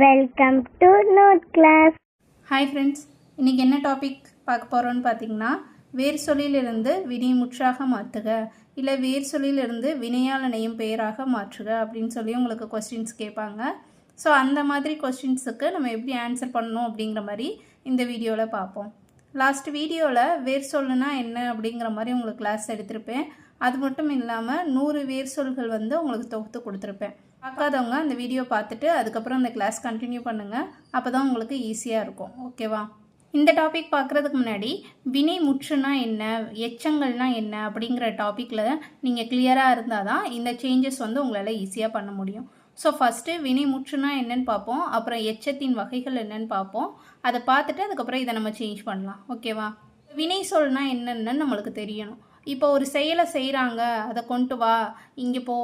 Welcome to note class hi friends இன்றைக்கி என்ன topic பார்க்க போகிறோன்னு பார்த்தீங்கன்னா வேர் சொல்லிலிருந்து வினை முற்றாக மாற்றுக இல்லை வேர் சொல்லிலிருந்து வினையால் இணையும் பெயராக மாற்றுக அப்படின்னு சொல்லி உங்களுக்கு கொஸ்டின்ஸ் கேட்பாங்க. ஸோ அந்த மாதிரி கொஸ்டின்ஸுக்கு நம்ம எப்படி ஆன்சர் பண்ணணும் அப்படிங்கிற மாதிரி இந்த வீடியோவில் பார்ப்போம். லாஸ்ட் வீடியோவில் வேர் சொல்லுனா என்ன அப்படிங்கிற மாதிரி உங்களுக்கு கிளாஸ் எடுத்திருப்பேன். அது மட்டும் இல்லாமல் நூறு வேர் சொல்கள் வந்து உங்களுக்கு தொகுத்து கொடுத்துருப்பேன். பார்க்காதவங்க அந்த வீடியோ பார்த்துட்டு அதுக்கப்புறம் அந்த கிளாஸ் கண்டினியூ பண்ணுங்கள் அப்போ தான் உங்களுக்கு ஈஸியாக இருக்கும். ஓகேவா இந்த டாபிக் பார்க்குறதுக்கு முன்னாடி வினை முற்றுனா என்ன எச்சங்கள்னா என்ன அப்படிங்கிற டாப்பிக்கில் நீங்கள் கிளியராக இருந்தால் தான் இந்த சேஞ்சஸ் வந்து உங்களால் ஈஸியாக பண்ண முடியும். ஸோ ஃபஸ்ட்டு வினை முற்றுனா என்னன்னு பார்ப்போம். அப்புறம் எச்சத்தின் வகைகள் என்னன்னு பார்ப்போம். அதை பார்த்துட்டு அதுக்கப்புறம் இதை நம்ம சேஞ்ச் பண்ணலாம். ஓகேவா வினை சொல்னா என்னென்னு நம்மளுக்கு தெரியணும். இப்போ ஒரு செயலை செய்கிறாங்க அதை கொண்டு வா இங்கே போ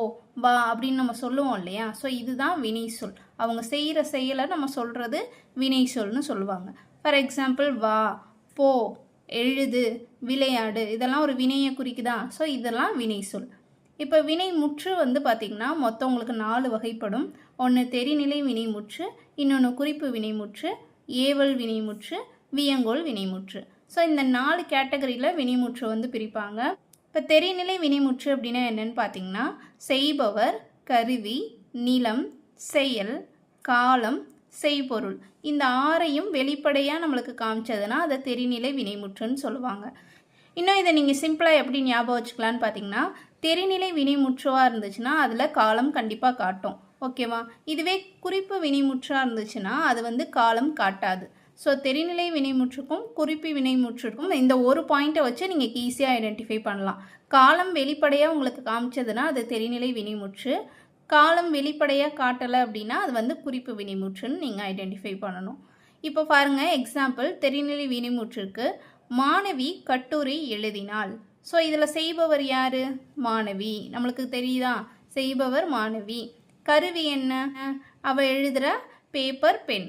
வா அப்படின்னு நம்ம சொல்லுவோம் இல்லையா? ஸோ இதுதான் வினை சொல். அவங்க செய்கிற செயலை நம்ம சொல்கிறது வினை சொல்னு சொல்லுவாங்க. ஃபார் எக்ஸாம்பிள் வா போ எழுது விளையாடு இதெல்லாம் ஒரு வினையை குறிக்குதா? ஸோ இதெல்லாம் வினை சொல். இப்போ வினை முற்று வந்து பார்த்திங்கன்னா மொத்தம் உங்களுக்கு நாலு வகைப்படும். ஒன்று தெரிநிலை வினைமுற்று இன்னொன்று குறிப்பு வினைமுற்று ஏவல் வினைமுற்று வியங்கோல் வினைமுற்று ஸோ இந்த நாலு கேட்டகரியில் வினைமுற்று வந்து பிரிப்பாங்க. இப்போ தெரிநிலை வினைமுற்று அப்படின்னா என்னன்னு பார்த்தீங்கன்னா செய்பவர் கருவி நிலம் செயல் காலம் செய்பொருள். இந்த ஆறையும் வெளிப்படையாக நம்மளுக்கு காமிச்சதுன்னா அதை தெரிநிலை வினைமுற்றுன்னு சொல்லுவாங்க. இன்னும் இதை நீங்கள் சிம்பிளாக எப்படி ஞாபகம் வச்சுக்கலான்னு பார்த்தீங்கன்னா தெரிநிலை வினைமுற்றுவாக இருந்துச்சுன்னா அதில் காலம் கண்டிப்பாக காட்டும். ஓகேவா? இதுவே குறிப்பு வினைமுற்றாக இருந்துச்சுன்னா அது வந்து காலம் காட்டாது. ஸோ தெரிநிலை வினைமுற்றுக்கும் குறிப்பு வினைமுற்றுக்கும் இந்த ஒரு பாயிண்ட்டை வச்சு நீங்கள் ஈஸியாக ஐடென்டிஃபை பண்ணலாம். காலம் வெளிப்படையாக உங்களுக்கு காமிச்சதுன்னா அது தெரிநிலை வினைமுற்று காலம் வெளிப்படையாக காட்டலை அப்படின்னா அது வந்து குறிப்பு வினைமுற்றுன்னு நீங்கள் ஐடென்டிஃபை பண்ணணும். இப்போ பாருங்கள் எக்ஸாம்பிள் தெரிநிலை வினைமுற்றுக்கு மாணவி கட்டுரை எழுதினாள். ஸோ இதில் செய்பவர் யார்? மாணவி. நம்மளுக்கு தெரியுதா? செய்பவர் மாணவி. கருவி என்ன? அவள் எழுதுகிற பேப்பர் பென்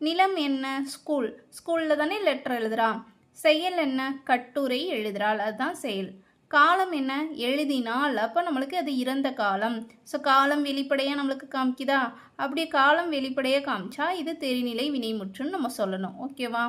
நிலம் என்ன? ஸ்கூல் ஸ்கூலில் தானே லெட்டர் எழுதுகிறான் செயல் என்ன? கட்டுரை எழுதுகிறாள் அதுதான் செயல். காலம் என்ன? எழுதினால். அப்போ நம்மளுக்கு அது இறந்த காலம். ஸோ காலம் வெளிப்படையாக நம்மளுக்கு காமிக்குதா? அப்படி காலம் வெளிப்படையாக காமிச்சா இது தெரிநிலை வினைமுற்றுன்னு நம்ம சொல்லணும். ஓகேவா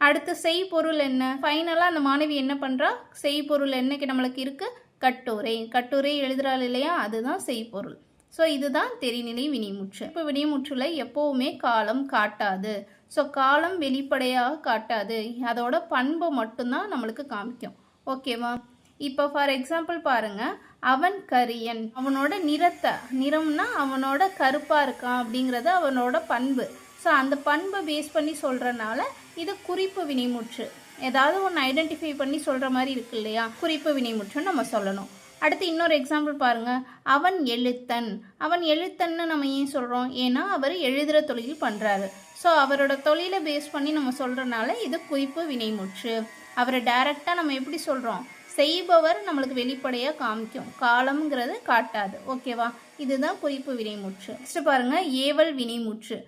அடுத்து செய்பொருள் என்ன? ஃபைனலாக அந்த மாணவி என்ன பண்ணுறா செய்பொருள் என்னைக்கு நம்மளுக்கு இருக்குது கட்டுரை. கட்டுரை எழுதுறாள் இல்லையா? அதுதான் செய்பொருள். ஸோ இதுதான் தெரிநிலை வினைமுற்று. இப்போ வினைமுற்றில் எப்போவுமே காலம் காட்டாது. ஸோ காலம் வெளிப்படையாக காட்டாது. அதோட பண்பை மட்டும்தான் நம்மளுக்கு காமிக்கும். ஓகேவா இப்போ ஃபார் எக்ஸாம்பிள் பாருங்கள் அவன் கரியன். அவனோட நிறத்தை நிறம்னா அவனோட கருப்பாக இருக்கான் அப்படிங்கிறது அவனோட பண்பு. ஸோ அந்த பண்பை பேஸ் பண்ணி சொல்கிறனால இது குறிப்பு வினைமுற்று. ஏதாவது ஒன்று ஐடென்டிஃபை பண்ணி சொல்கிற மாதிரி இருக்கு இல்லையா? குறிப்பு வினைமுற்றுன்னு நம்ம சொல்லணும். அடுத்து இன்னொரு எக்ஸாம்பிள் பாருங்கள் அவன் எழுத்தன். அவன் எழுத்தன்னு நம்ம ஏன் சொல்கிறோம் ஏன்னா அவர் எழுதுகிற தொழில் பண்ணுறாரு ஸோ அவரோட தொழிலை பேஸ் பண்ணி நம்ம சொல்கிறனால இது குறிப்பு வினைமுற்று. அவரை டைரெக்டாக நம்ம எப்படி சொல்கிறோம் செய்பவர் நம்மளுக்கு வெளிப்படையாக காமிக்கும். காலம்ங்கிறது காட்டாது. ஓகேவா இதுதான் குறிப்பு வினைமுற்று. நெக்ஸ்ட் பாருங்கள் ஏவல் வினைமுற்று.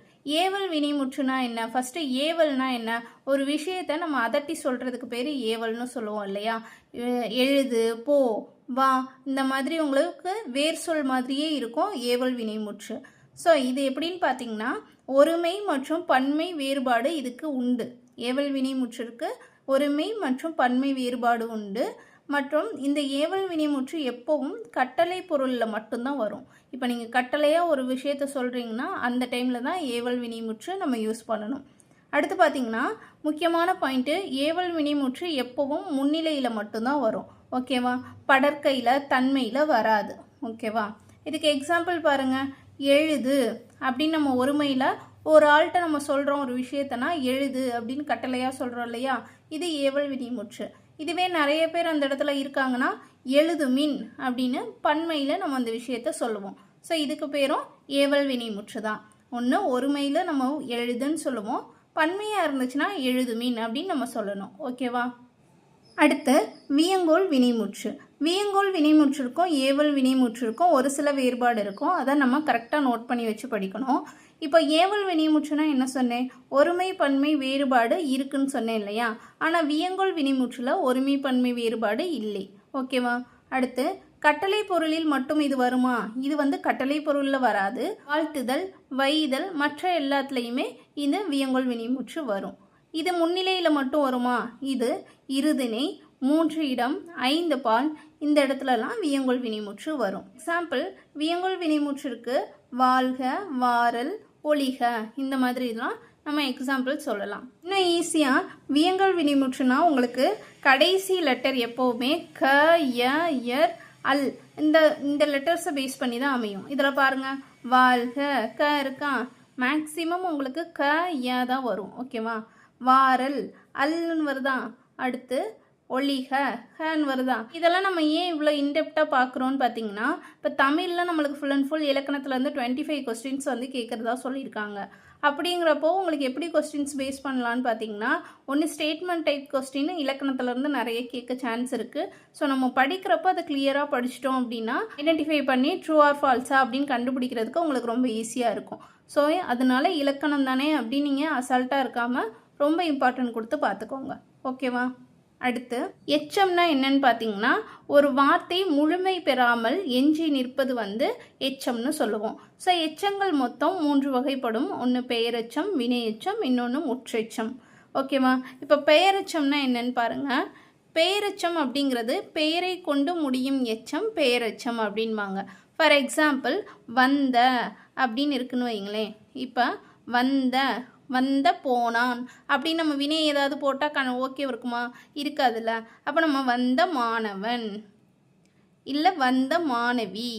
ஏவல் வினைமுற்றுனா என்ன? ஃபஸ்ட்டு ஏவல்னா என்ன? ஒரு விஷயத்தை நம்ம அதட்டி சொல்கிறதுக்கு பேர் ஏவல்னு சொல்லுவோம் இல்லையா? எழுது போ வா இந்த மாதிரி உங்களுக்கு வேர் சொல் மாதிரியே இருக்கும் ஏவல் வினைமுற்று ஸோ இது எப்படின்னு பார்த்தீங்கன்னா ஒருமை மற்றும் பன்மை வேறுபாடு இதுக்கு உண்டு. ஏவல் வினைமுற்றிற்கு ஒருமை மற்றும் பன்மை வேறுபாடு உண்டு. மற்றும் இந்த ஏவல் வினைமுற்று எப்போவும் கட்டளை பொருளில் மட்டும்தான் வரும். இப்போ நீங்கள் கட்டளையாக ஒரு விஷயத்த சொல்கிறீங்கன்னா அந்த டைமில் தான் ஏவல் வினைமுற்று நம்ம யூஸ் பண்ணணும். அடுத்து பார்த்தீங்கன்னா முக்கியமான பாயிண்ட்டு ஏவல் வினைமுற்று எப்போவும் முன்னிலையில் மட்டும்தான் வரும். ஓகேவா படற்கையில் தன்மையில் வராது. ஓகேவா இதுக்கு எக்ஸாம்பிள் பாருங்கள் எழுது அப்படின்னு நம்ம ஒருமையில் ஒரு ஆள்கிட்ட நம்ம சொல்கிறோம் ஒரு விஷயத்தனா எழுது அப்படின்னு கட்டளையாக சொல்கிறோம் இல்லையா? இது ஏவல் விதிமுற்று. இதுவே நிறைய பேர் அந்த இடத்துல இருக்காங்கன்னா எழுது மின் அப்படின்னு பன்மையில் நம்ம அந்த விஷயத்த சொல்லுவோம். ஸோ இதுக்கு பேரும் ஏவல் வினைமுற்று தான். ஒன்று ஒருமையில் நம்ம எழுதுன்னு சொல்லுவோம். பன்மையாக இருந்துச்சுன்னா எழுது மீன் அப்படின்னு நம்ம சொல்லணும். ஓகேவா அடுத்து வியங்கோல் வினைமுற்று. வியங்கோல் வினைமுற்றிருக்கும் ஏவல் வினைமுற்றிருக்கும் ஒரு சில வேறுபாடு இருக்கும். அதை நம்ம கரெக்டாக நோட் பண்ணி வச்சு படிக்கணும். இப்போ ஏவல் வினைமுற்றுனா என்ன சொன்னேன்? ஒருமை பன்மை வேறுபாடு இருக்குன்னு சொன்னேன் இல்லையா? ஆனால் வியங்கோல் வினைமுற்றில் ஒருமை பன்மை வேறுபாடு இல்லை. ஓகேவா அடுத்து கட்டளை பொருளில் மட்டும் இது வருமா? இது வந்து கட்டளை பொருளில் வராது. வாழ்த்துதல் வைதல் மற்ற எல்லாத்துலேயுமே இந்த வியங்கோல் வினைமுற்று வரும். இது முன்னிலையில் மட்டும் வருமா? இது இருதினை மூன்று இடம் ஐந்து பால். இந்த இடத்துலலாம் வியங்கோல் வினைமுற்று வரும். எக்ஸாம்பிள் வியங்கோல் வினைமுற்றிற்கு வாழ்க வாரல் ஒளிக இந்த மாதிரிலாம் நம்ம எக்ஸாம்பிள் சொல்லலாம். இன்னும் ஈஸியாக வியங்கோல் வினைமுற்றுனா உங்களுக்கு கடைசி லெட்டர் எப்போவுமே க ய யர் அல். இந்த இந்த லெட்டர்ஸை பேஸ் பண்ணி தான் அமையும். இதில் பாருங்கள் வாழ்க க இருக்கா? மேக்ஸிமம் உங்களுக்கு க ய தான் வரும். ஓகேவா வாரல் அல்னு வருதான் அடுத்து ஒளிக ஹன்னு வருதான் இதெல்லாம் நம்ம ஏன் இவ்வளோ இன்டெப்டாக பார்க்குறோன்னு பார்த்தீங்கன்னா இப்போ தமிழில் நம்மளுக்கு ஃபுல் அண்ட் ஃபுல் இலக்கணத்துலேருந்து டுவெண்ட்டி ஃபைவ் கொஸ்டின்ஸ் வந்து கேட்குறதா சொல்லியிருக்காங்க. அப்படிங்கிறப்போ உங்களுக்கு எப்படி கொஸ்டின்ஸ் பேஸ் பண்ணலான்னு பார்த்தீங்கன்னா ஒன்று ஸ்டேட்மெண்ட் டைப் கொஸ்டின் இலக்கணத்துலேருந்து நிறைய கேட்க சான்ஸ் இருக்குது ஸோ நம்ம படிக்கிறப்போ அதை கிளியராக படிச்சிட்டோம் அப்படின்னா ஐடென்டிஃபை பண்ணி ட்ரூ ஆர் ஃபால்ஸா அப்படின்னு கண்டுபிடிக்கிறதுக்கு உங்களுக்கு ரொம்ப ஈஸியாக இருக்கும். ஸோ அதனால இலக்கணம் தானே அப்படின்னு நீங்கள் அசால்ட்டாக இருக்காமல் ரொம்ப இம்பார்ட்டன்ட் கொடுத்து பார்த்துக்கோங்க. ஓகேவா அடுத்து எச்சம்னா என்னன்னு பார்த்தீங்கன்னா ஒரு வார்த்தை முழுமை பெறாமல் எஞ்சி நிற்பது வந்து எச்சம்னு சொல்லுவோம். ஸோ எச்சங்கள் மொத்தம் மூன்று வகைப்படும். ஒன்று பெயரெச்சம் வினையெச்சம் இன்னொன்று முற்றெச்சம். ஓகேவா இப்போ பெயரெச்சம்னா என்னன்னு பாருங்கள் பெயரெச்சம் அப்படிங்கிறது பெயரை கொண்டு முடியும் எச்சம் பெயரெச்சம் அப்படின்பாங்க. ஃபார் எக்ஸாம்பிள் வந்த அப்படின்னு இருக்குன்னு வைங்களேன். இப்போ வந்த வந்த போனான். அப்படின்னு நம்ம வினை ஏதாவது போட்டால் கண ஓகே இருக்குமா? இருக்காதுல்ல. அப்போ நம்ம வந்த மாணவன். இல்லை வந்த மாணவி.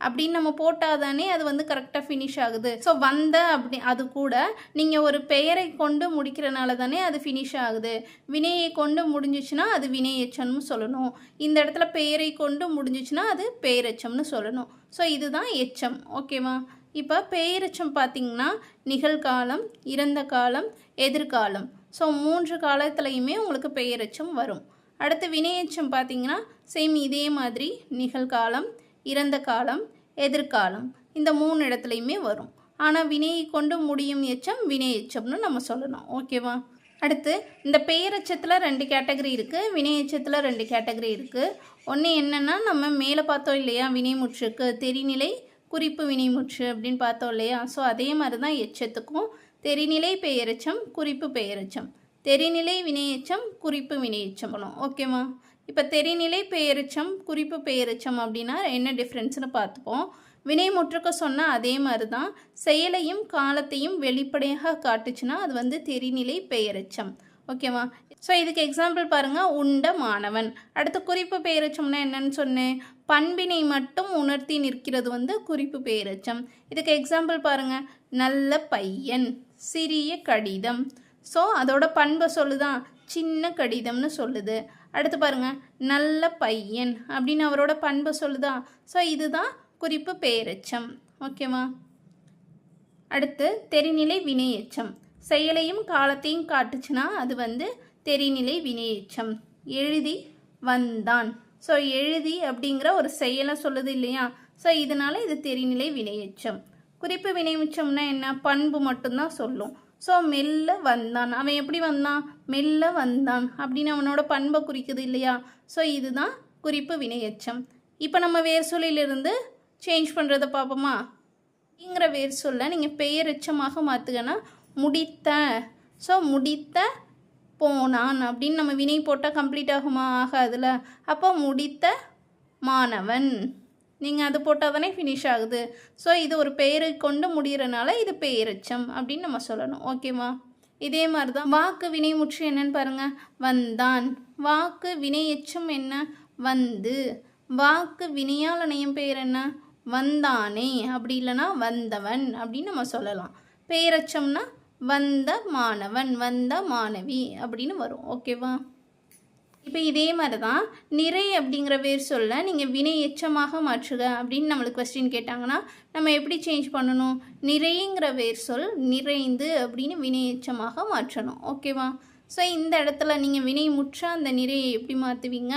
அப்படின்னு நம்ம போட்டால் தானே அது வந்து கரெக்டாக ஃபினிஷ் ஆகுது. ஸோ வந்த அப்படி அது கூட நீங்கள் ஒரு பெயரை கொண்டு முடிக்கிறனால தானே அது ஃபினிஷ் ஆகுது. வினையை கொண்டு முடிஞ்சிச்சுன்னா அது வினையச்சம்னு சொல்லணும். இந்த இடத்துல பெயரை கொண்டு முடிஞ்சிச்சுன்னா அது பெயரெச்சம்னு சொல்லணும். ஸோ இதுதான் எச்சம். ஓகேவா இப்போ பெயரெச்சம் பார்த்தீங்கன்னா நிகழ்காலம் இறந்த காலம் எதிர்காலம். ஸோ மூன்று காலத்துலையுமே உங்களுக்கு பெயரச்சம் வரும். அடுத்து வினையச்சம் பார்த்தீங்கன்னா சேம் இதே மாதிரி நிகழ்காலம் இறந்த காலம் எதிர்காலம். இந்த மூணு இடத்துலையுமே வரும். ஆனால் வினையை கொண்டு முடியும் எச்சம் வினை எச்சம்னு நம்ம சொல்லணும். ஓகேவா அடுத்து இந்த பெயரச்சத்தில் ரெண்டு கேட்டகரி இருக்குது வினையச்சத்தில் ரெண்டு கேட்டகரி இருக்குது ஒன்று என்னென்னா நம்ம மேலே பார்த்தோம் இல்லையா வினைமுற்றுக்கு தெரிநிலை குறிப்பு வினைமுற்று அப்படின்னு பார்த்தோம் இல்லையா? ஸோ அதே மாதிரி தான் எச்சத்துக்கும் தெரிநிலை பெயரெச்சம் குறிப்பு பெயரெச்சம். தெரிநிலை வினையெச்சம் குறிப்பு வினையெச்சம் பண்ணும். ஓகேவா இப்போ தெரிநிலை பெயரெச்சம் குறிப்பு பெயரெச்சம் அப்படின்னா என்ன டிஃப்ரென்ஸ்னு பார்த்துப்போம். வினைமுற்றுக்கு சொன்ன அதே மாதிரி தான் செயலையும் காலத்தையும் வெளிப்படையாக காட்டுச்சுன்னா அது வந்து தெரிநிலை பெயரெச்சம். ஓகேவா ஸோ இதுக்கு எக்ஸாம்பிள் பாருங்கள் உண்ட மாணவன். அடுத்து குறிப்பு பெயரெச்சம்னா என்னன்னு சொன்னேன். பண்பினை மட்டும் உணர்த்தி நிற்கிறது வந்து குறிப்பு பேரச்சம். இதுக்கு எக்ஸாம்பிள் பாருங்கள் நல்ல பையன் சிறிய கடிதம். ஸோ அதோட பண்பை சொல்லுதான் சின்ன கடிதம்னு சொல்லுது. அடுத்து பாருங்கள் நல்ல பையன் அப்படின்னு அவரோட பண்பை சொல்லுதா? ஸோ இதுதான் குறிப்பு பேரச்சம். ஓகேவா அடுத்து தெரிநிலை வினையச்சம். செயலையும் காலத்தையும் காட்டுச்சுன்னா அது வந்து தெரிநிலை வினையச்சம். எழுதி வந்தான். ஸோ எழுதி அப்படிங்கிற ஒரு செயலை சொல்லுது இல்லையா? ஸோ இதனால இது தெரிநிலை வினையச்சம். குறிப்பு வினைமிச்சம்னா என்ன? பண்பு மட்டும்தான் சொல்லும். ஸோ மெல்ல வந்தான். அவன் எப்படி வந்தான்? மெல்ல வந்தான். அப்படின்னு அவனோட பண்பை குறிக்குது இல்லையா? ஸோ இதுதான் குறிப்பு வினையச்சம். இப்போ நம்ம வேர் சொல்லிலிருந்து சேஞ்ச் பண்ணுறதை பார்ப்போமா? அப்படிங்கிற வேர் சொல்ல நீங்கள் பெயரெச்சமாக மாற்றுங்கன்னா முடித்த. ஸோ முடித்த போனான் அப்படின்னு நம்ம வினை போட்டால் கம்ப்ளீட் ஆகுமா? ஆகாதுல. அப்போ முடித்த மாணவன். நீங்கள் அது போட்டால் தானே ஃபினிஷ் ஆகுது. ஸோ இது ஒரு பெயரை கொண்டு முடிகிறனால இது பெயரச்சம் அப்படின்னு நம்ம சொல்லணும். ஓகேவா இதே மாதிரி தான் வாக்கு வினை முற்று என்னன்னு பாருங்கள் வந்தான். வாக்கு வினையச்சம் என்ன? வந்து. வாக்கு வினையால் இணையும் பெயர் என்ன? வந்தானே. அப்படி இல்லைன்னா வந்தவன் அப்படின்னு நம்ம சொல்லலாம். பெயரச்சம்னா வந்த மாணவன் வந்த மாணவி அப்படின்னு வரும். ஓகேவா இப்போ இதே மாதிரி தான் நிறை அப்படிங்கிற வேர் சொல்ல நீங்கள் வினை எச்சமாக மாற்றுக அப்படின்னு நம்மளுக்கு கொஸ்டின் கேட்டாங்கன்னா நம்ம எப்படி சேஞ்ச் பண்ணணும்? நிறைங்கிற வேர் சொல் நிறைந்து அப்படின்னு வினை எச்சமாக மாற்றணும். ஓகேவா ஸோ இந்த இடத்துல நீங்கள் வினை முற்ற அந்த நிறையை எப்படி மாற்றுவீங்க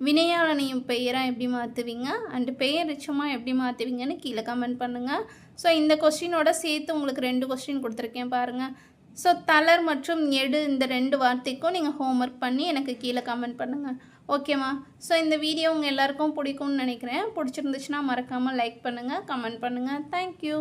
வினையாளனையும் பெயராக எப்படி மாற்றுவீங்க அண்டு பெயர் ரிச்சமாக எப்படி மாற்றுவீங்கன்னு கீழே கமெண்ட் பண்ணுங்கள் ஸோ இந்த கொஸ்டினோட சேர்த்து உங்களுக்கு ரெண்டு கொஸ்டின் கொடுத்துருக்கேன் பாருங்கள் ஸோ தளர் மற்றும் எடு இந்த ரெண்டு வார்த்தைக்கும் நீங்கள் ஹோம்ஒர்க் பண்ணி எனக்கு கீழே கமெண்ட் பண்ணுங்கள் ஓகேம்மா ஸோ இந்த வீடியோ உங்கள் எல்லாருக்கும் பிடிக்கும்னு நினைக்கிறேன். பிடிச்சிருந்துச்சுன்னா மறக்காமல் லைக் பண்ணுங்கள் கமெண்ட் பண்ணுங்கள் தேங்க்யூ